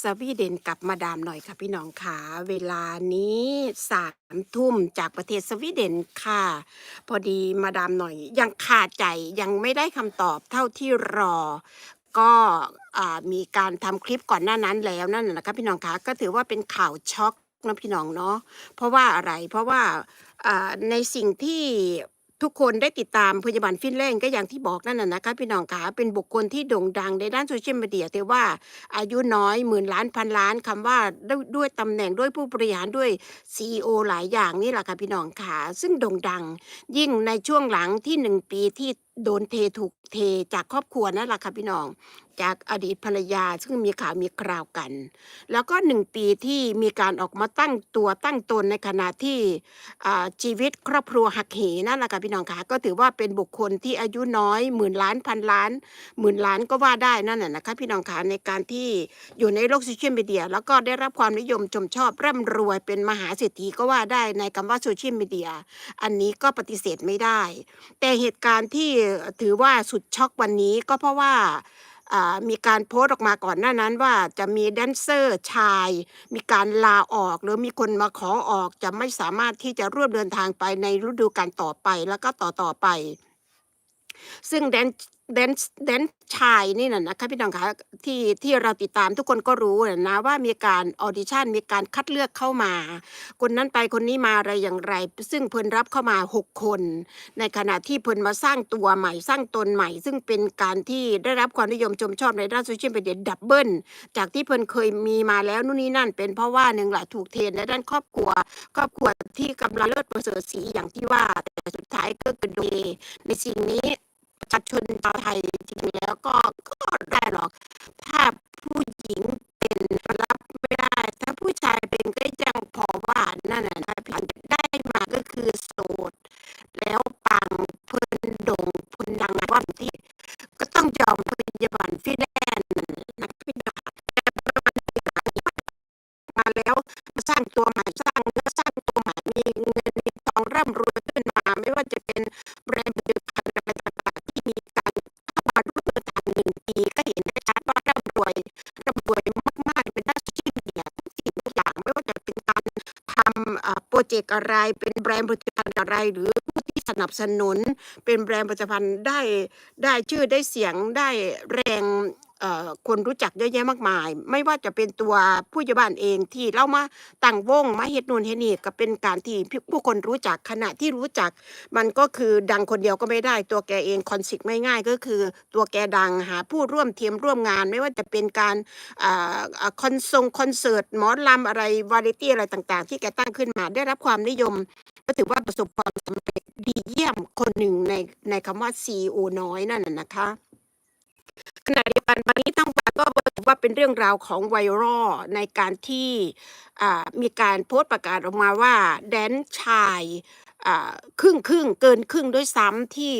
สวีเดนกับมาดามหน่อยค่ะพี่น้องค่ะ เวลานี้สามทุ่มจากประเทศสวีเดนค่ะ พอดีมาดามหน่อย ยังขาดใจยังไม่ได้คำตอบเท่าที่รอ ก็มีการทำคลิปก่อนหน้านั้นแล้วนั่นแหละนะคะพี่น้องคะก็ถือว่าเป็นข่าวช็อกนะพี่น้องเนาะเพราะว่าอะไรเพราะว่าในสิ่งที่ ทุกคนได้ติดตามพยาบาลฟินแลนด์ก็อย่างที่บอกนั่นน่ะนะคะพี่น้องขาเป็นบุคคลที่โด่งดังในด้านโซเชียลมีเดียแต่ว่าอายุน้อยหมื่นล้านพันล้านคำว่าด้วยด้วยตำแหน่งด้วยผู้บริหารด้วย CEO หลายอย่างนี่แหละค่ะพี่น้องขาซึ่งโด่งดัง ยิ่งในช่วงหลังที่หนึ่งปีที่ โดนเทถูกเทจากครอบครัวนั่นแหละค่ะพี่น้อง จากอดีตภรรยาซึ่งมีข่าวมีคราวกัน แล้วก็หนึ่งปีที่มีการออกมาตั้งตัวตั้งตนในขณะที่ชีวิตครอบครัวหักเหนั่นแหละค่ะพี่น้องค่ะก็ถือว่าเป็นบุคคลที่อายุน้อยหมื่นล้านพันล้านหมื่นล้านก็ว่าได้นั่นแหละนะคะพี่น้องค่ะในการที่อยู่ในโลกโซเชียลมีเดียแล้วก็ได้รับความนิยมชมชอบร่ำรวยเป็นมหาเศรษฐีก็ว่าได้ในคำว่าโซเชียลมีเดียอันนี้ก็ปฏิเสธไม่ได้ แต่เหตุการณ์ที่ถือว่าสุดช็อกวันนี้ก็เพราะว่ามีการโพสต์ออกมาก่อนหน้านั้นว่าจะมีแดนเซอร์ชาย มีการลาออกหรือมีคนมาขอออกจะไม่สามารถที่จะร่วมเดินทางไปในฤดูกาลต่อไปแล้วก็ต่อต่อไป ซึ่งแดน แดนแดนชายนี่น่ะนะคะพี่น้องคะที่ที่เราติดตามทุกคนก็รู้นะว่ามีการออดิชั่นมีการคัดเลือกเข้ามา คนนั้นไปคนนี้มาอะไรอย่างไร ซึ่งเพิ่นรับเข้ามาหกคน ในขณะที่เพิ่นมาสร้างตัวใหม่สร้างตนใหม่ ซึ่งเป็นการที่ได้รับความนิยมชมชอบในด้านโซเชียลมีเดียดับเบิลจากที่เพิ่นเคยมีมาแล้วนู่นนี่นั่น เป็นเพราะว่าหนึ่งแหละถูกเทรนในด้านครอบครัว ครอบครัวที่กำลังเลิศประเสริฐสีอย่างที่ว่าแต่สุดท้ายก็คือโดยในสิ่งนี้ ชาชนชาวไทยจริงๆแล้วก็ก็ได้หรอก ถ้า วยร่ำรวยมากๆเป็นด้านโซเชียลมีเดียทุกสิ่งทุกอย่างไม่ว่าจะเป็นการทำโปรเจกต์อะไรเป็นแบรนด์ผลิตภัณฑ์อะไร หรือผู้ที่สนับสนุน เป็นแบรนด์ผลิตภัณฑ์ได้ได้ชื่อได้เสียงได้แรง คนรู้จักเยอะแยะมากมาย ไม่ว่าจะเป็นตัวผู้ใหญ่บ้านเองที่เล่ามาตั้งวงมาเฮ็ดนูนเฮ็ดนี่ก็เป็นการที่ผู้คนรู้จักขณะที่รู้จัก มันก็คือดังคนเดียวก็ไม่ได้ ตัวแกเองคอนสิกไม่ง่ายก็คือตัวแกดังหาผู้ร่วมทีมร่วมงาน ไม่ว่าจะเป็นการคอนทรงคอนเสิร์ตหมอลำอะไรวาไรตี้อะไรต่างๆ ที่แกตั้งขึ้นมาได้รับความนิยม ก็ถือว่าประสบความสำเร็จดีเยี่ยมคนหนึ่งในในคำว่า CEO น้อยนั่นน่ะนะคะ ขณะเดียวกันวันนี้ทั้งวันก็บอกว่าเป็นเรื่องราวของไวรัลในการที่มีการโพสต์ประกาศออกมาว่าแดนชายครึ่งครึ่งเกินครึ่งด้วยซ้ำที่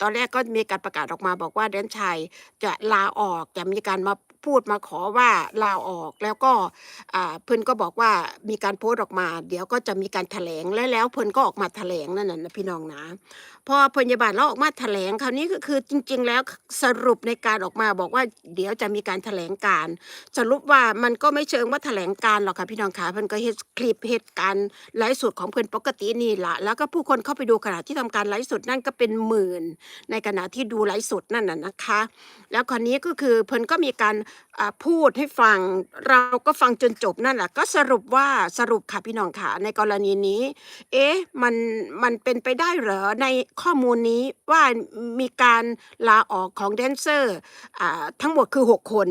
ตอนแรกก็มีการประกาศออกมาบอกว่าแดนชายจะลาออกจะมีการมา พูดมาขอว่าลาออกแล้วก็เพิ่นก็บอกว่ามีการโพสต์ออกมา เดี๋ยวก็จะมีการแถลงและแล้วเพิ่นก็ออกมาแถลงนั่นน่ะนะพี่น้องนะพอพยาบาลเราออกมาแถลงคราวนี้ก็คือจริง ๆ แล้วสรุปในการออกมาบอกว่าเดี๋ยวจะมีการแถลงการสรุปว่ามันก็ไม่เชิงว่าแถลงการหรอกค่ะพี่น้องคะเพิ่นก็เฮ็ดคลิปเหตุการณ์ไลฟ์สดของเพิ่นปกตินี่ละแล้วก็ผู้คนเข้าไปดูขณะที่ทำการไลฟ์สดนั่นก็เป็นหมื่น ในขณะที่ดูไลฟ์สดนั่นน่ะนะคะ แล้วคราวนี้ก็คือเพิ่นก็มีการพูดให้ฟังเราก็ฟังจนจบนั่นแหละก็สรุปว่าสรุปค่ะพี่น้องค่ะในกรณีนี้ เอ๊ะมันมันเป็นไปได้เหรอในข้อมูลนี้ว่ามีการลาออกของแดนเซอร์ทั้งหมดคือ 6 คน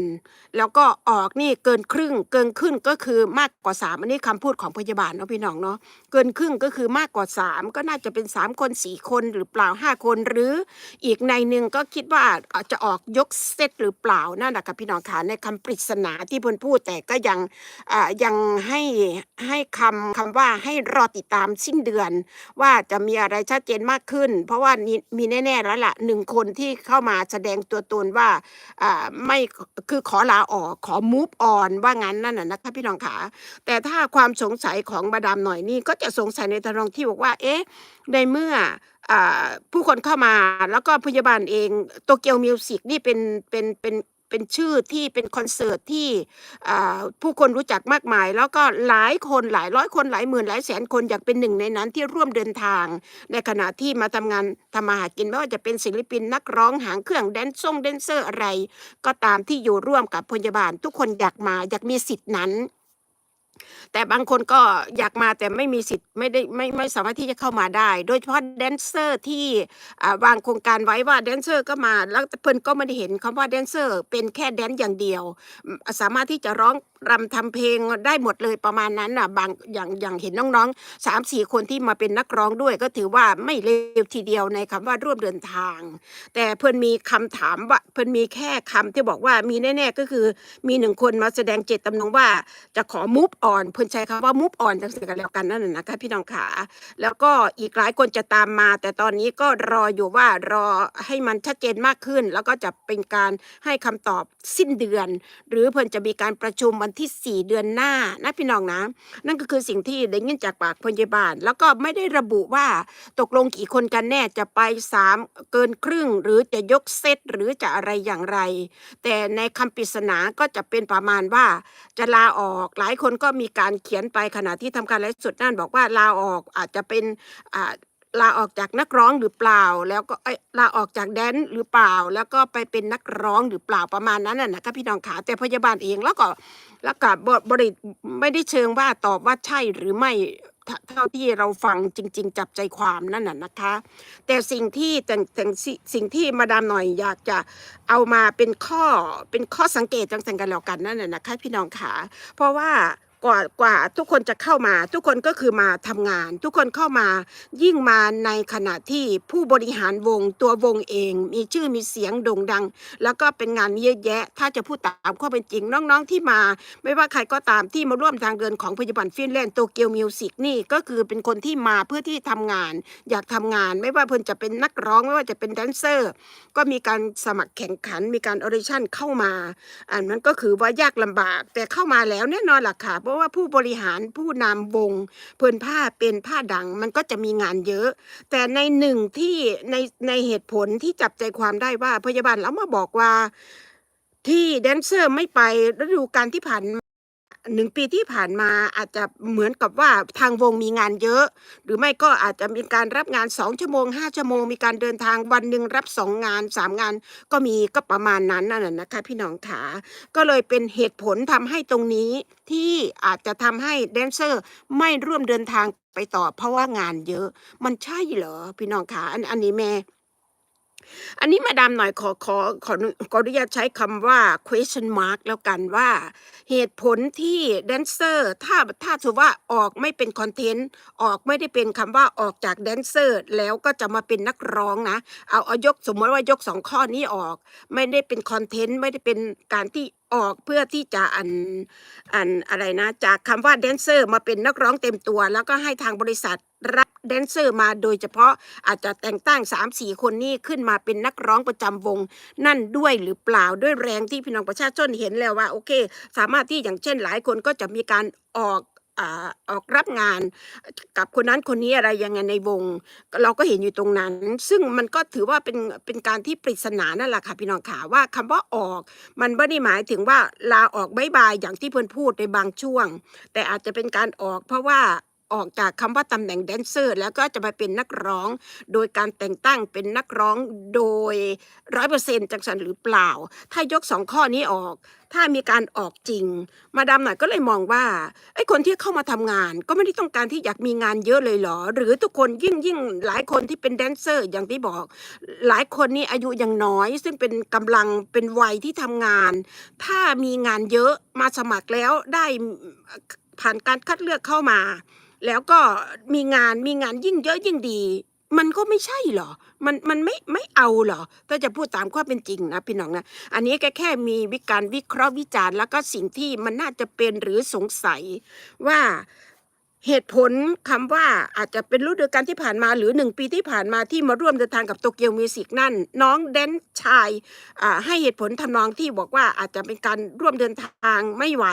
แล้วก็ออกนี่เกินครึ่ง เกินครึ่งก็คือมากกว่า 3 อันนี้คำพูดของพยาบาลเนาะพี่น้องเนาะเกินครึ่งก็คือมากกว่า 3 ก็น่าจะเป็น 3 คน 4 คนหรือเปล่า 5 คนหรืออีกในหนึ่งก็คิดว่าจะออกยกเซตหรือเปล่านั่นแหละค่ะพี่น้องค่ะในคำปริศนาที่เพิ่นพูดแต่ก็ยังยังให้ให้คำคำว่าให้รอติดตามสิ้นเดือน ว่าจะมีอะไรชัดเจนมากขึ้น เพราะว่านี่มีแน่ๆแล้วล่ะหนึ่งคนที่เข้ามาแสดงตัวตนว่าไม่คือขอลาออกขอ move on ว่างั้นนั่นน่ะนะคะพี่น้องขาแต่ถ้าความสงสัยของมาดามหน่อยนี่ก็จะสงสัยในทางที่บอกว่าเอ๊ะในเมื่อผู้คนเข้ามาแล้วก็พยาบาลเองโตเกียวมิวสิกนี่เป็นเป็นเป็น เป็นชื่อที่เป็นคอนเสิร์ตที่ผู้คนรู้จักมากมาย แล้วก็หลายคนหลายร้อยคนหลายหมื่นหลายแสนคนอยากเป็นหนึ่งในนั้นที่ร่วมเดินทาง ในขณะที่มาทำงานทำมาหากินไม่ว่าจะเป็นศิลปินนักร้องหางเครื่องแดนซ่งแดนเซอร์อะไร ก็ตามที่อยู่ร่วมกับพยาบาล ทุกคนอยากมาอยากมีสิทธินั้น แต่บางคนก็อยากมาแต่ไม่มีสิทธิ์ไม่ได้ไม่ไม่สามารถที่จะเข้ามาได้ โดยเฉพาะแดนเซอร์ที่อ่าวางโครงการไว้ว่าแดนเซอร์ก็มาแล้วเพิ่นก็ไม่ได้เห็นคำว่าแดนเซอร์เป็นแค่แดนอย่างเดียว สามารถที่จะร้องรำทำเพลงได้หมดเลยประมาณนั้นน่ะบางอย่างอย่างเห็นน้องๆสามสี่คนที่มาเป็นนักร้องด้วยก็ถือว่าไม่เลวทีเดียวในคำว่าร่วมเดินทาง แต่เพิ่นมีคำถามว่าเพิ่นมีแค่คำที่บอกว่ามีแน่ ๆ ก็คือมีหนึ่งคนมาแสดงเจตจำนงว่าจะขอมูฟออนเพิ่นใช้คำว่ามูฟออนจังสิกันแล้วกันนั่นนะนะคะพี่น้องขาแล้วก็อีกหลายคนจะตามมา แต่ตอนนี้ก็รออยู่ว่ารอให้มันชัดเจนมากขึ้น แล้วก็จะเป็นการให้คำตอบสิ้นเดือน หรือเพิ่นจะมีการประชุมวันที่ 4 เดือนหน้านะพี่น้องนะ นั่นก็คือสิ่งที่ได้ยินจากปากพยาบาล แล้วก็ไม่ได้ระบุว่าตกลงกี่คนกันแน่จะไปสามเกินครึ่ง หรือจะยกเซตหรือจะอะไรอย่างไร แต่ในคำปริศนาก็จะเป็นประมาณว่าจะลาออกหลายคนก็มีการเขียนไปขณะที่ทำการไลฟ์สดนั่นบอกว่าลาออกอาจจะเป็นลาออกจากนักร้องหรือเปล่า แล้วก็เอ้ยลาออกจากแดนหรือเปล่า แล้วก็ไปเป็นนักร้องหรือเปล่าประมาณนั้นน่ะนะคะพี่น้องขาแต่พยาบาลเองแล้วก็แล้วก็บบริไม่ได้เชิงว่าตอบว่าใช่หรือไม่เท่าที่เราฟังจริง ๆ จับใจความนั่นน่ะนะคะ แต่สิ่งที่แต่แต่สิ่งสิ่งที่มาดามหน่อยอยากจะเอามาเป็นข้อเป็นข้อสังเกตจังสังกันแล้วกันนั่นแหละนะคะพี่น้องขาเพราะว่า กว่ากว่าทุกคนจะเข้ามา ทุกคนก็คือมาทำงาน ทุกคนเข้ามายิ่งมาในขณะที่ผู้บริหารวงตัววงเอง มีชื่อมีเสียงโด่งดัง แล้วก็เป็นงานเยอะแยะ ถ้าจะพูดตามข้อเป็นจริงน้องๆที่มา ไม่ว่าใครก็ตามที่มาร่วมทางเดินของพยาบาลฟินแลนด์โตเกียวมิวสิกนี่ก็คือเป็นคนที่มาเพื่อที่ทำงาน อยากทำงาน ไม่ว่าเพิ่นจะเป็นนักร้องไม่ว่าจะเป็นแดนเซอร์ ก็มีการสมัครแข่งขันมีการออเดชั่นเข้ามาอันนั้นก็คือว่ายากลำบากแต่เข้ามาแล้วแน่นอนล่ะค่ะเพราะว่าผู้บริหารผู้นำวงเพื่นผ้าเป็นผ้าดังมันก็จะมีงานเยอะ แต่ในหนึ่งที่ในในเหตุผลที่จับใจความได้ว่าพยาบาลแล้วมาบอกว่าที่แดนเซอร์ไม่ไปฤดูกาลที่ผ่าน หนึ่งปีที่ผ่านมาอาจจะเหมือนกับว่าทางวงมีงานเยอะ หรือไม่ก็อาจจะมีการรับงานสองชั่วโมงห้าชั่วโมงมีการเดินทางวันหนึ่งรับสองงานสามงาน ก็มีก็ประมาณนั้นนั่นแหละนะคะ พี่น้องขาก็เลยเป็นเหตุผลทำให้ตรงนี้ที่อาจจะทำให้แดนเซอร์ไม่ร่วมเดินทางไปต่อเพราะว่างานเยอะมันใช่เหรอพี่น้องขาอันอันนี้แม่ อันนี้มาดามหน่อยขอขอขอขออนุญาตใช้คำว่า question mark แล้วกันว่า เหตุผลที่แดนเซอร์ถ้าถ้าถือว่าออกไม่เป็นคอนเทนต์ออกไม่ได้เป็นคำว่าออกจากแดนเซอร์แล้วก็จะมาเป็นนักร้องนะ เอาเอายกสมมติว่ายกสองข้อนี้ออก ไม่ได้เป็นคอนเทนต์ไม่ได้เป็นการที่ออกเพื่อที่จะอันอันอะไรนะ จากคำว่าแดนเซอร์มาเป็นนักร้องเต็มตัว แล้วก็ให้ทางบริษัท รับแดนเซอร์มาโดยเฉพาะอาจจะแต่งตั้ง3ามสี่คนนี้ขึ้นมาเป็นนักร้องประจำวง นั่นด้วยหรือเปล่าด้วยแรงที่พี่น้องประชาชนเห็นแล้วว่าโอเค สามารถที่อย่างเช่นหลายคนก็จะมีการออกอออกรับงานกับคนนั้นคนนี้อะไรยังไงในวง เราก็เห็นอยู่ตรงนั้น ซึ่งมันก็ถือว่าเป็นเป็นการที่ปริศนานั่นแหละค่ะพี่น้องขาว่าคำว่าออก มันไม่ได้หมายถึงว่าลาออกบายบายอย่างที่เพื่อนพูดในบางช่วง แต่อาจจะเป็นการออกเพราะว่า ออกจากคำว่าตำแหน่งแดนเซอร์ แล้วก็จะมาเป็นนักร้อง โดยการแต่งตั้งเป็นนักร้องโดยร้อยเปอร์เซ็นต์จังสันหรือเปล่า ถ้ายกสองข้อนี้ออก ถ้ามีการออกจริง มาดามหน่อยก็เลยมองว่าไอ้คนที่เข้ามาทำงาน ก็ไม่ได้ต้องการที่อยากมีงานเยอะเลยเหรอ หรือทุกคนยิ่งยิ่งหลายคนที่เป็นแดนเซอร์อย่างที่บอก หลายคนนี่อายุยังน้อย ซึ่งเป็นกำลังเป็นวัยที่ทำงาน ถ้ามีงานเยอะมาสมัครแล้วได้ผ่านการคัดเลือกเข้ามา แล้วก็มีงานมีงานยิ่งเยอะยิ่งดี มันก็ไม่ใช่หรอ มันมันไม่ไม่เอาหรอ ถ้าจะพูดตามความเป็นจริงนะพี่น้องนะ อันนี้แค่แค่มีวิการวิเคราะห์วิจารณ์แล้วก็สิ่งที่มันน่าจะเป็นหรือสงสัยว่า เหตุผลคำว่าอาจจะเป็นฤดูกาลที่ผ่านมาหรือหนึ่งปีที่ผ่านมาที่มาร่วมเดินทางกับโตเกียวมิวสิกนั่น น้องแดนชายให้เหตุผลทำนองที่บอกว่าอาจจะเป็นการร่วมเดินทางไม่ไหว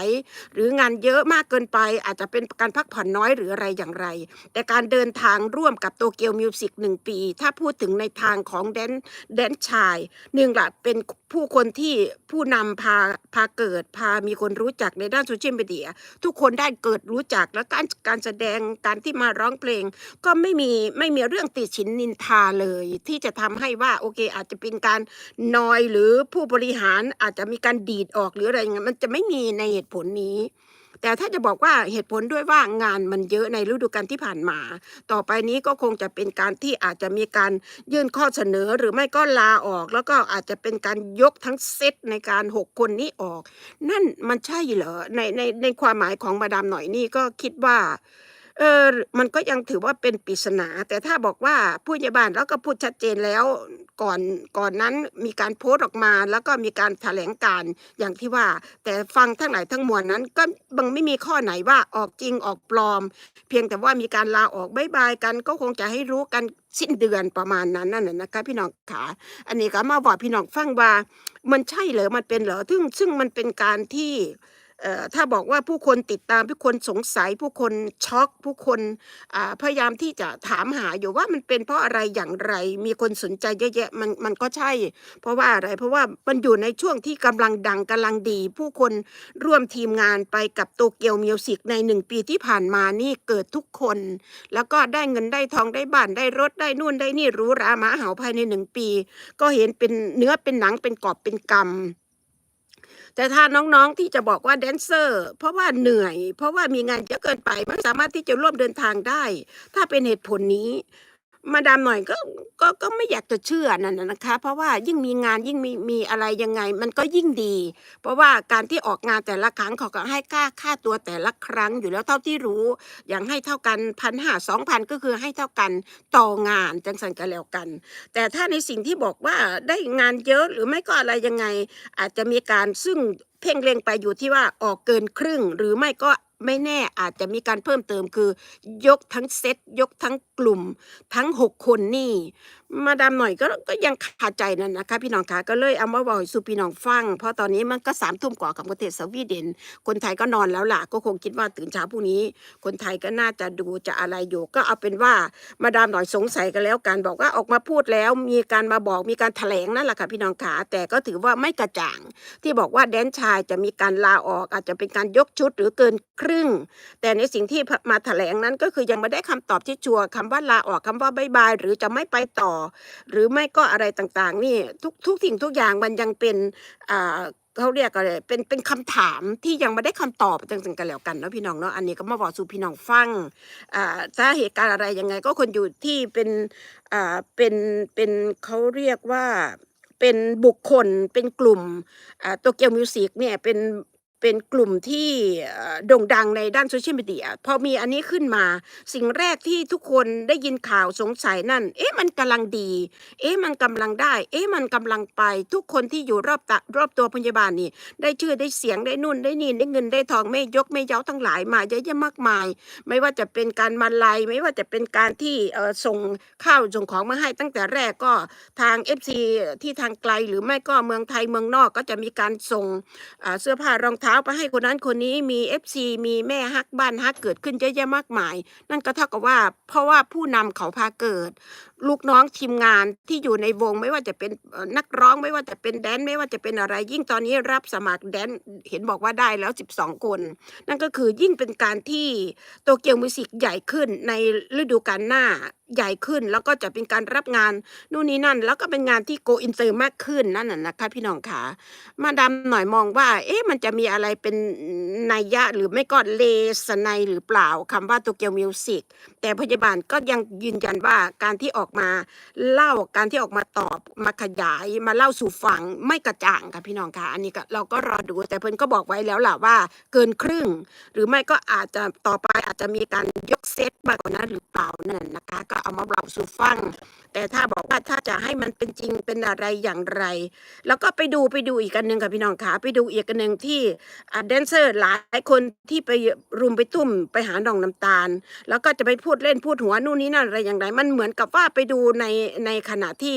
หรืองานเยอะมากเกินไป อาจจะเป็นการพักผ่อนน้อยหรืออะไรอย่างไร แต่การเดินทางร่วมกับโตเกียวมิวสิกหนึ่งปี ถ้าพูดถึงในทางของแดนแดนชายหนึ่งละเป็น ผู้คนที่ผู้นำพาพาเกิด พามีคนรู้จักในด้านโซเชียลมีเดียทุกคนได้เกิดรู้จักแล้วการการแสดงการที่มาร้องเพลง ก็ไม่มีไม่มีเรื่องติดฉินนินทาเลย ที่จะทำให้ว่าโอเค อาจจะเป็นการนอยหรือผู้บริหารอาจจะมีการดีดออกหรืออะไรอย่างเงี้ยมันจะไม่มีในเหตุผลนี้ แต่ถ้าจะบอกว่าเหตุผลด้วยว่างานมันเยอะในฤดูกาลที่ผ่านมา ต่อไปนี้ก็คงจะเป็นการที่อาจจะมีการยื่นข้อเสนอหรือไม่ก็ลาออก แล้วก็อาจจะเป็นการยกทั้งเซตในการหกคนนี้ออก นั่นมันใช่เหรอในในในความหมายของมาดามหน่อยนี่ก็คิดว่า เออมันก็ยังถือว่าเป็นปริศนา แต่ถ้าบอกว่าผู้ใหญ่บ้านแล้วก็พูดชัดเจนแล้วก่อนก่อนนั้นมีการโพสต์ออกมา แล้วก็มีการแถลงการอย่างที่ว่า แต่ฟังทั้งหลายทั้งมวลนั้น ก็บังไม่มีข้อไหนว่าออกจริงออกปลอม เพียงแต่ว่ามีการลาออกบายบายกัน ก็คงจะให้รู้กันสิ้นเดือนประมาณนั้นนั่นน่ะนะคะพี่น้องขาอันนี้ก็มาบอกพี่น้องฟังว่า มันใช่เหรอมันเป็นเหรอซึ่งซึ่งมันเป็นการที่ ถ้าบอกว่าผู้คนติดตามผู้คนสงสัยผู้คนช็อก ผู้คนพยายามที่จะถามหาอยู่ว่ามันเป็นเพราะอะไรอย่างไร มีคนสนใจเยอะแยะมันมันก็ใช่ เพราะว่าอะไรเพราะว่ามันอยู่ในช่วงที่กำลังดังกำลังดี ผู้คนร่วมทีมงานไปกับโตเกียวมิวสิกในหนึ่งปีที่ผ่านมานี่เกิดทุกคน แล้วก็ได้เงินได้ทองได้บ้านได้รถได้นู่นได้นี่หรู้ราหมาเห่าภายในหนึ่งปี ก็เห็นเป็นเนื้อเป็นหนังเป็นกอบเป็นกำ แต่ถ้าน้องๆที่จะบอกว่าแดนเซอร์ เพราะว่าเหนื่อย เพราะว่ามีงานเยอะเกินไปไม่สามารถที่จะร่วมเดินทางได้ ถ้าเป็นเหตุผลนี้ มาดามหน่อยก็ก็ก็ไม่อยากจะเชื่อนั่นน่ะนะคะ เพราะว่ายิ่งมีงานยิ่งมีมีอะไรยังไง มันก็ยิ่งดี เพราะว่าการที่ออกงานแต่ละครั้งเขาก็ให้ค่าค่าตัวแต่ละครั้งอยู่แล้วเท่าที่รู้ อย่างให้เท่ากันพันห้าสองพันก็คือให้เท่ากันต่องานจังสันกันแล้วกัน แต่ถ้าในสิ่งที่บอกว่าได้งานเยอะหรือไม่ก็อะไรยังไง อาจจะมีการซึ่งเพ่งเล็งไปอยู่ที่ว่าออกเกินครึ่ง หรือไม่ก็ ไม่แน่อาจจะมีการเพิ่มเติมคือยกทั้งเซตยกทั้งกลุ่มทั้งหกคนนี่ มาดามหน่อยก็ก็ยังคาใจนั่นนะคะ พี่น้องคะก็เลยเอามาบอกสู่พี่น้องฟัง เพราะตอนนี้มันก็สามทุ่มกว่ากับประเทศสวีเดน คนไทยก็นอนแล้วล่ะ ก็คงคิดว่าตื่นเช้าพรุ่งนี้ คนไทยก็น่าจะดูจะอะไรอยู่ ก็เอาเป็นว่ามาดามหน่อยสงสัยกันแล้วกันบอกว่าออกมาพูดแล้ว มีการมาบอกมีการแถลงนั่นแหละค่ะพี่น้องขาแต่ก็ถือว่าไม่กระจ่าง ที่บอกว่าแดนชายจะมีการลาออก อาจจะเป็นการยกชุดหรือเกินครึ่ง แต่ในสิ่งที่มาแถลงนั้นก็คือยังไม่ได้คำตอบที่ชัวร์คำว่าลาออกคำว่าบายบายหรือจะไม่ไปต่อหรือไม่ก็อะไรต่างๆ นี่ทุกทุกสิ่งทุกอย่างมันยังเป็นเขาเรียกอะไรเป็นเป็นคำถามที่ยังไม่ได้คำตอบจังๆกันแล้วกันเนาะพี่น้องเนาะอันนี้ก็มาบอกสู่พี่น้องฟังอ่าสาเหตุการณ์อะไรยังไง ก็คนอยู่ที่เป็นอ่าเป็นเป็นเขาเรียกว่าเป็นบุคคลเป็นกลุ่มอ่าโตเกียวมิวสิกเนี่ยเป็น เป็นกลุ่มที่โด่งดังในด้านโซเชียลมีเดียพอมีอันนี้ขึ้นมา สิ่งแรกที่ทุกคนได้ยินข่าวสงสัยนั่น เอ๊ะมันกำลังดี เอ๊ะมันกำลังได้ เอ๊ะมันกำลังไป ทุกคนที่อยู่รอบตะรอบตัวพยาบาลนี่ ได้ชื่อได้เสียงได้นู่นได้นี่ได้เงินได้ทองไม่ยกไม่เย้าทั้งหลายมาเยอะแยะมากมาย ไม่ว่าจะเป็นการมาลัยไม่ว่าจะเป็นการที่ส่งข้าวส่งของมาให้ตั้งแต่แรกก็ทาง FC ที่ทางไกลหรือไม่ก็เมืองไทยเมืองนอกก็จะมีการส่งเสื้อผ้ารองเท้าไปให้คนนั้นคนนี้มี FC มีแม่ฮักบ้านฮักเกิดขึ้นเยอะแยะมากมาย นั่นก็เท่ากับว่า เพราะว่าผู้นำเขาพาเกิด ลูกน้องทีมงานที่อยู่ในวงไม่ว่าจะเป็นนักร้องไม่ว่าจะเป็นแดนไม่ว่าจะเป็นอะไร ยิ่งตอนนี้รับสมัครแดนเห็นบอกว่าได้แล้ว 12 คน นั่นก็คือยิ่งเป็นการที่โตเกียวมิวสิกใหญ่ขึ้นในฤดูกาลหน้า ใหญ่ขึ้น แล้วก็จะเป็นการรับงานนู่นนี่นั่น แล้วก็เป็นงานที่โกอินเตอร์มากขึ้นนั่นน่ะนะคะ พี่น้องขามาดามหน่อยมองว่า เอ๊ะมันจะมีอะไรเป็นนัยยะหรือไม่ก็เลสไนหรือเปล่าคำว่าโตเกียวมิวสิกแต่พยาบาลก็ยังยืนยันว่าการที่ออกมาเล่าการที่ออกมาตอบมาขยายมาเล่าสู่ฟังไม่กระจ่างค่ะพี่น้องค่ะอันนี้ก็เราก็รอดูแต่เพิ่นก็บอกไว้แล้วล่ะว่า เกินครึ่ง หรือไม่ก็อาจจะต่อไปอาจจะมีการยกเซตมากกว่านั้นหรือเปล่านั่นนะคะก็เอามาเล่าสู่ฟัง แต่ถ้าบอกว่าถ้าจะให้มันเป็นจริงเป็นอะไรอย่างไร แล้วก็ไปดูไปดูอีกอันหนึ่งค่ะพี่น้องค่ะไปดูอีกอันหนึ่งที่แดนเซอร์หลายคนที่ไปรุมไปตุ้มไปหาน้องน้ำตาล แล้วก็จะไปพูดเล่นพูดหัวนู่นนี่นั่นอะไรอย่างไร มันเหมือนกับว่าไปดูในในขณะที่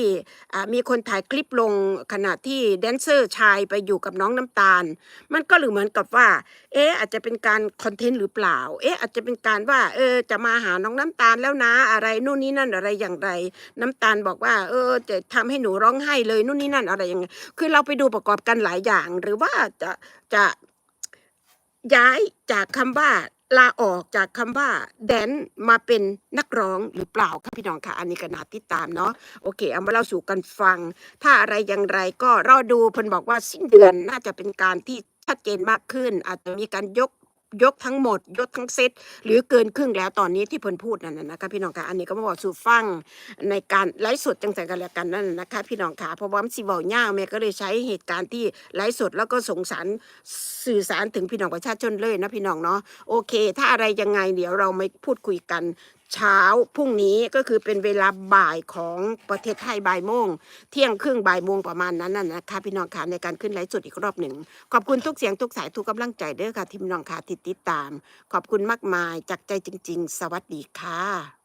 มีคนถ่ายคลิปลงขณะที่แดนเซอร์ชายไปอยู่กับน้องน้ำตาล มันก็หรือเหมือนกับว่า เอ๊ะอาจจะเป็นการคอนเทนต์หรือเปล่า เอ๊ะอาจจะเป็นการว่าเออจะมาหาน้องน้ำตาลแล้วนะอะไรนู่นนี่นั่นอะไรอย่างไร น้ำตาลบอกว่า เออจะทำให้หนูร้องไห้เลยนู่นนี่นั่นอะไรอย่างเงี้ยคือเราไปดูประกอบกันหลายอย่าง หรือว่าจะจะย้ายจากคำว่าลาออกจากคำว่าแดนมาเป็นนักร้องหรือเปล่าคะพี่น้องคะอันนี้ก็น่าติดตามเนาะโอเค เอามาเล่าสู่กันฟัง ถ้าอะไรอย่างไรก็รอดูเพิ่นบอกว่าสิ้นเดือนน่าจะเป็นการที่ชัดเจนมากขึ้น อาจจะมีการยก ยกทั้งหมด ยกทั้งเซตหรือเกินครึ่งแล้วตอนนี้ที่เพิ่นพูดนั่นนะนะคะพี่น้องคะอันนี้ก็มาบอกสู่ฟังในการไลฟ์สดจังใจกันแล้วกันนั่นนะนะคะพี่น้องคะเพราะว่ามันสิบว้ายาวแม่ก็เลยใช้เหตุการณ์ที่ไลฟ์สดแล้วก็สงสารสื่อสารถึงพี่น้องประชาชนเลยนะพี่น้องเนาะโอเค ถ้าอะไรยังไงเดี๋ยวเราไม่พูดคุยกันเช้าพรุ่งนี้ก็คือเป็นเวลาบ่ายของประเทศไทยบ่ายโมง เที่ยงครึ่งบ่ายโมงประมาณนั้นน่ะนะคะพี่น้องค่ะในการขึ้นไลฟ์สดอีกรอบหนึ่ง ขอบคุณทุกเสียงทุกสายทุกกำลังใจเด้อค่ะที่พี่น้องค่ะติดติดตาม ขอบคุณมากมายจากใจจริง ๆ สวัสดีค่ะ